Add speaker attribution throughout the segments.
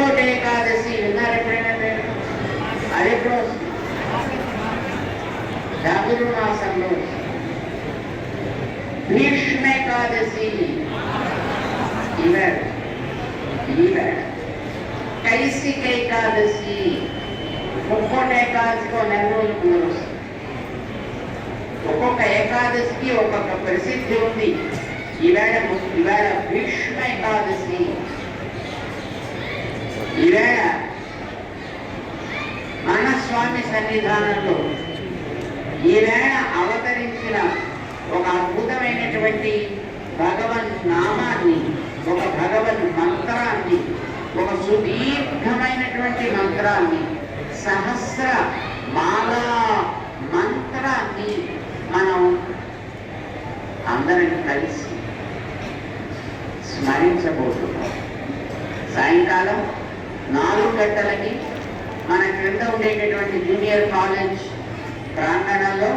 Speaker 1: ముక్కోటి ఏకాదశి విన్నారు ఎప్పుడైనా పేరు అది ఎప్పుడు వస్తుంది చాతుర్మాసంలో భీష్మ ఏకాదశి. ఈవేళ ఈవేళ కైసిక ఏకాదశి. ముక్కోటి ఏకాదశికి నెల రోజులు ఒక్కొక్క ఏకాదశికి ఒక్కొక్క ప్రసిద్ధి ఉంది. ఈవేళ ఈవేళ భీష్మ ఏకాదశి. ఈవేళ మనస్వామి సన్నిధానంలో ఈవేళ అవతరించిన ఒక అద్భుతమైనటువంటి భగవన్ నామాన్ని ఒక భగవన్ మంత్రాన్ని ఒక సుదీర్ఘమైనటువంటి మంత్రాన్ని సహస్ర మాలా మంత్రాన్ని మనం అందరం కలిసి స్మరించబోతున్నాం. సాయంకాలం నాలుగు గంటలకి మన క్రింద ఉండేటటువంటి జూనియర్ కాలేజ్ ప్రాంగణంలో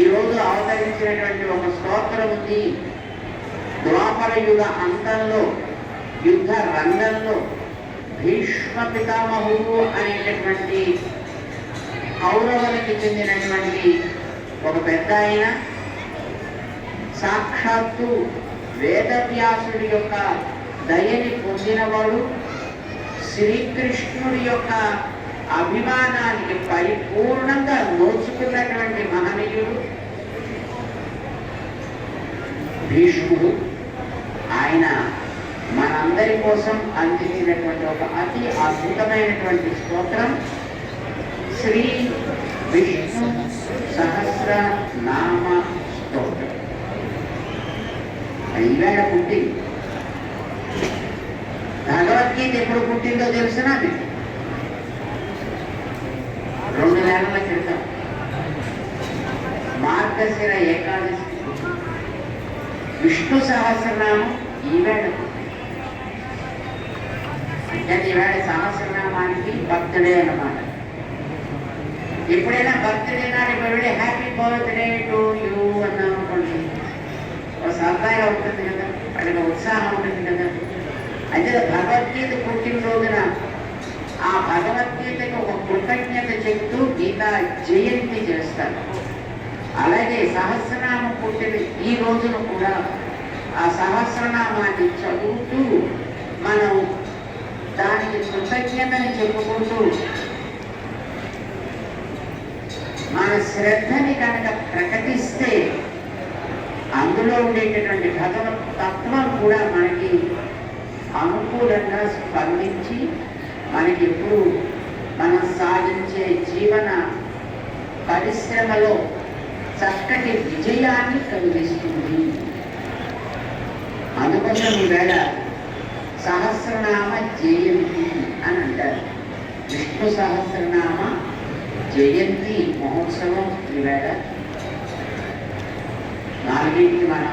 Speaker 1: ఈరోజు అవతరించినటువంటి ఒక స్తోత్రం ఉంది ద్వాపర యుగ అంతంలో యుద్ధ రంగంలో భీష్మ పితామహుడు అనేటటువంటి కౌరవులకి చెందినటువంటి ఒక పెద్ద ఆయన. సాక్షాత్తు వేదవ్యాసుడి యొక్క దయని పొందినవాడు. శ్రీకృష్ణుడి యొక్క అభిమానానికి పరిపూర్ణంగా నోచుకున్నటువంటి మహనీయుడు భీష్ముడు. ఆయన మనందరి కోసం అందించినటువంటి ఒక అతి అద్భుతమైనటువంటి స్తోత్రం. శ్రీ విష్ణు సహస్ర నామ స్తోత్రం. ఈవేళ పుట్టింది భగవద్గీత ఎప్పుడు పుట్టిందో తెలుసునా రెండు నెలల క్రితం. మార్గశిర ఏకాదశి. విష్ణు సహస్రనామం ఈవేళ అంటే ఈవేళ సహస్రనామానికి భక్తుడే అనమాట ఎప్పుడైనా బర్త్డే నాడు ఇప్పుడు హ్యాపీ బర్త్డే టు యూ అన్నాం అనుకోండి ఒక సరదాగా ఉంటుంది కదా వాళ్ళకి ఉత్సాహం ఉంటుంది కదా. అయితే భగవద్గీత పుట్టినరోజున ఆ భగవద్గీతకు ఒక కృతజ్ఞత చెప్తూ గీతా జయంతి చేస్తారు. అలాగే సహస్రనామం పుట్టిన ఈ రోజున కూడా ఆ సహస్రనామాన్ని చదువుతూ మనం దానికి కృతజ్ఞతని చెప్పుకుంటూ మన శ్రద్ధని కనుక ప్రకటిస్తే అందులో ఉండేటటువంటి భగవత్ తత్వం కూడా మనకి అనుకూలంగా స్పందించి మనకి ఎప్పుడు మనం సాధించే జీవన పరిశ్రమలో చక్కటి విజయాన్ని కలిగిస్తుంది. అందుకోసం ఈవేళ సహస్రనామ జయంతి అని అంటారు. విష్ణు సహస్రనామ జయంతి మహోత్సవం ఈవేళ. నాలుగింటి మనం